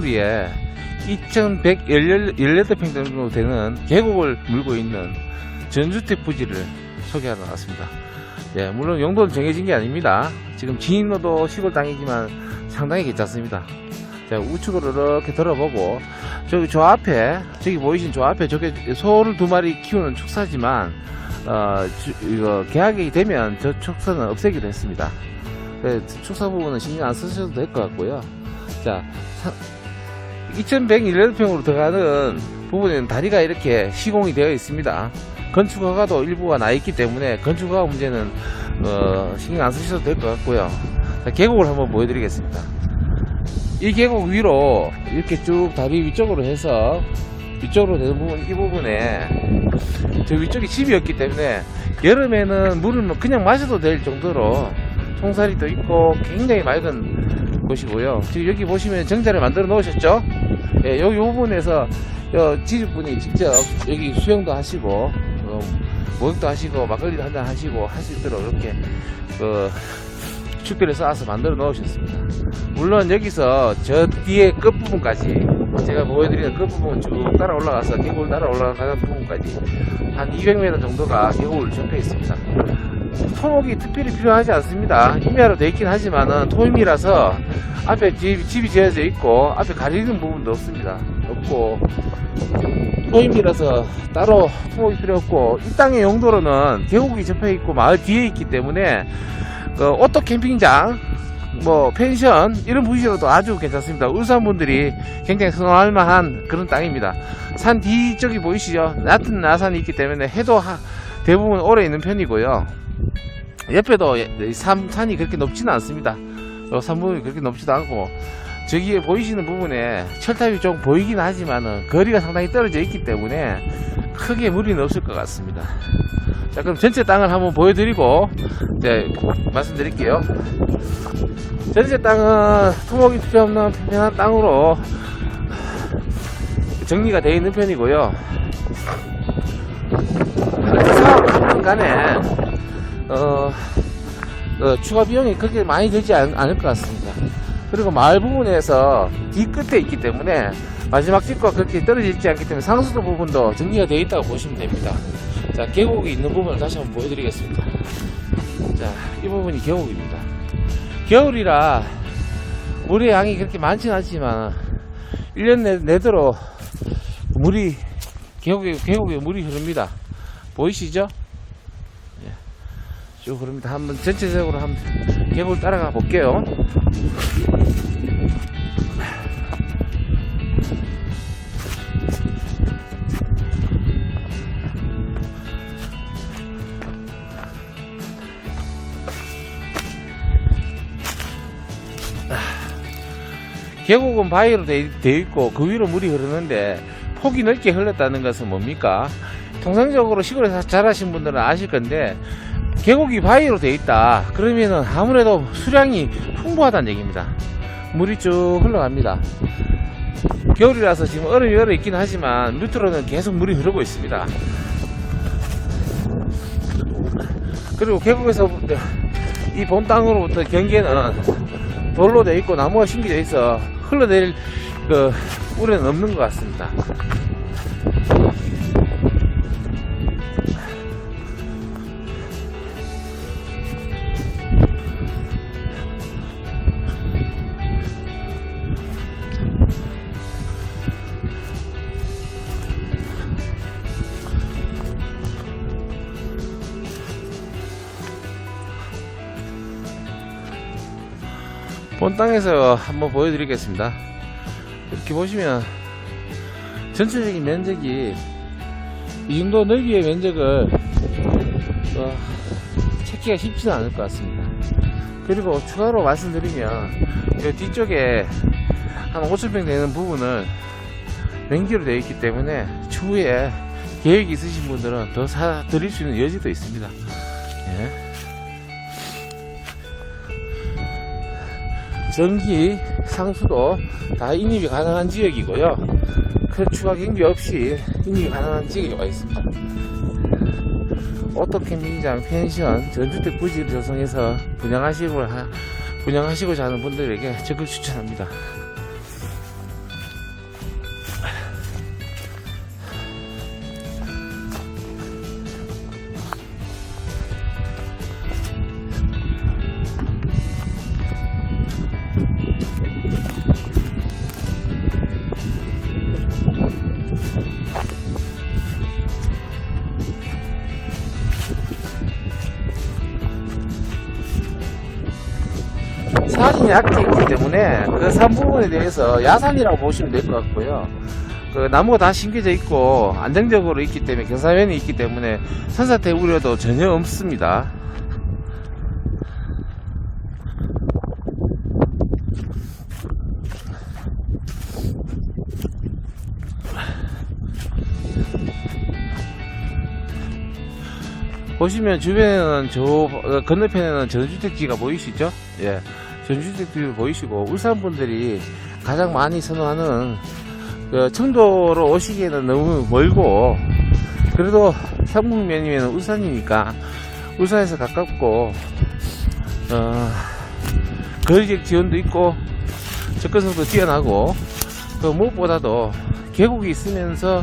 개울이에 2,118평 정도 되는 계곡을 물고 있는 전주택 부지를 소개하러 나왔습니다. 예, 물론 용도는 정해진 게 아닙니다. 지금 진입로도 시골 땅이지만 상당히 괜찮습니다. 자, 우측으로 이렇게 들어보고, 저기 저 앞에, 저기 보이신 저 앞에 저게 소를 두 마리 키우는 축사지만, 어, 주- 이거 계약이 되면 저 축사는 없애기로 했습니다. 그 축사 부분은 신경 안 쓰셔도 될 것 같고요. 자, 2118평으로 들어가는 부분에는 다리가 이렇게 시공이 되어 있습니다. 건축 허가도 일부가 나 있기 때문에 건축 허가 문제는 어, 신경 안 쓰셔도 될 것 같고요. 자, 계곡을 한번 보여드리겠습니다. 이 계곡 위로 이렇게 쭉 다리 위쪽으로 해서 위쪽으로 되는 부분 이 부분에 저 위쪽이 집이었기 때문에 여름에는 물을 뭐 그냥 마셔도 될 정도로 송사리도 있고 굉장히 맑은 곳이고요. 지금 여기 보시면 정자를 만들어 놓으셨죠? 예, 여기 부분에서 여 지주분이 직접 여기 수영도 하시고 어, 목욕도 하시고 막걸리도 한잔 하시고 할 수 있도록 이렇게 그 축배를 쌓아서 만들어 놓으셨습니다. 물론 여기서 저 뒤에 끝부분까지 제가 보여드리는 끝부분 쭉 따라 올라가서 계곡을 따라 올라가는 부분까지 한 200m 정도가 계곡을 접해 있습니다. 토목이 특별히 필요하지 않습니다. 임야로 되어 있긴 하지만은 토임이라서 앞에 집, 집이 지어져 있고 앞에 가리는 부분도 없습니다. 없고 토임이라서 따로 토목이 필요 없고 이 땅의 용도로는 계곡이 접해 있고 마을 뒤에 있기 때문에 그 오토 캠핑장 뭐 펜션 이런 부지로도 아주 괜찮습니다. 울산 분들이 굉장히 선호할 만한 그런 땅입니다. 산 뒤쪽이 보이시죠? 낮은 나산이 있기 때문에 해도 하- 대부분 오래 있는 편이고요. 옆에도 이 산, 산이 그렇게 높지는 않습니다. 어, 산부분이 그렇게 높지도 않고 저기에 보이시는 부분에 철탑이 좀 보이긴 하지만은 거리가 상당히 떨어져 있기 때문에 크게 무리는 없을 것 같습니다. 자 그럼 전체 땅을 한번 보여드리고 이제 말씀드릴게요. 전체 땅은 토목이 필요 없는 편한 땅으로 정리가 되어 있는 편이고요. 사업하는 간에 어, 어, 추가 비용이 그렇게 많이 들지 않, 않을 것 같습니다. 그리고 마을 부분에서 뒤 끝에 있기 때문에 마지막 집과 그렇게 떨어져 있지 않기 때문에 상수도 부분도 정리가 되어 있다고 보시면 됩니다. 자, 계곡이 있는 부분을 다시 한번 보여드리겠습니다. 자, 이 부분이 계곡입니다. 겨울이라 물의 양이 그렇게 많지는 않지만 1년 내, 내도록 물이 계곡에, 계곡에 물이 흐릅니다. 보이시죠? 예. 쭉 흐릅니다. 한번 전체적으로 한번 계곡을 따라가 볼게요. 계곡은 바위로 돼, 돼 있고 그 위로 물이 흐르는데 폭이 넓게 흘렀다는 것은 뭡니까? 통상적으로 시골에서 자라신 분들은 아실 건데 계곡이 바위로 돼 있다. 그러면은 아무래도 수량이 풍부하다는 얘기입니다. 물이 쭉 흘러갑니다. 겨울이라서 지금 얼음이 얼어 있긴 하지만 밑으로는 계속 물이 흐르고 있습니다. 그리고 계곡에서 이본 땅으로부터 경계는 돌로 돼 있고 나무가 심겨져 있어 흘러내릴 그 우려는 없는 것 같습니다. 본 땅에서 한번 보여드리겠습니다. 이렇게 보시면 전체적인 면적이 이 정도 넓이의 면적을 어, 찾기가 쉽지는 않을 것 같습니다. 그리고 추가로 말씀드리면 이 뒤쪽에 한 5천평 되는 부분을 맹기로 되어 있기 때문에 추후에 계획이 있으신 분들은 더 사 드릴 수 있는 여지도 있습니다. 예. 전기, 상수도 다 인입이 가능한 지역이고요. 큰 추가 경비 없이 인입이 가능한 지역에 와 있습니다. 오토 캠핑장, 펜션, 전주택 부지를 조성해서 분양하시고, 하- 분양하시고자 하는 분들에게 적극 추천합니다. 산이 약했기 때문에 그 산 부분에 대해서 야산이라고 보시면 될 것 같고요. 그 나무가 다 심겨져 있고 안정적으로 있기 때문에 경사면이 있기 때문에 산사태 우려도 전혀 없습니다. 보시면 주변에는 저 어, 건너편에는 전주택지가 보이시죠? 예, 전주택지 보이시고 울산 분들이 가장 많이 선호하는 그 청도로 오시기에는 너무 멀고 그래도 삼국면이면 울산이니까 울산에서 가깝고 어, 거리적 지원도 있고 접근성도 뛰어나고 그 무엇보다도 계곡이 있으면서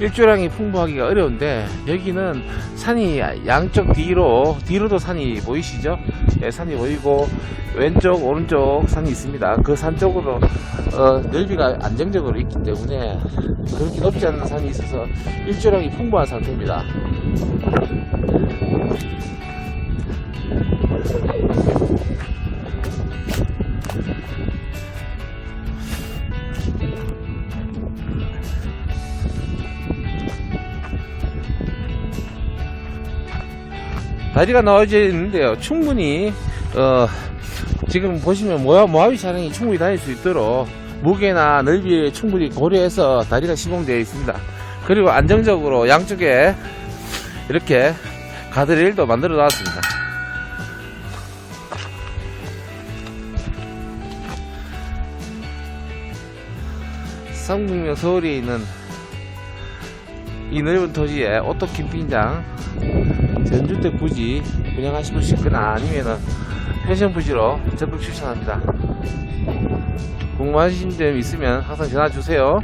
일조량이 풍부하기가 어려운데 여기는 산이 양쪽 뒤로 뒤로도 산이 보이시죠? 예, 산이 보이고 왼쪽 오른쪽 산이 있습니다. 그 산 쪽으로 어, 넓이가 안정적으로 있기 때문에 그렇게 높지 않은 산이 있어서 일조량이 풍부한 상태입니다. 다리가 나와져 있는데요. 충분히 어, 지금 보시면 모하, 모하비 차량이 충분히 다닐 수 있도록 무게나 넓이를 충분히 고려해서 다리가 시공되어 있습니다. 그리고 안정적으로 양쪽에 이렇게 가드레일도 만들어 놨습니다. 삼국역 서울에 있는 이 넓은 토지에 오토 캠핑장 전주택 부지 운영하시고 싶거나 아니면은 펜션 부지로 적극 추천합니다. 궁금하신 점 있으면 항상 전화 주세요.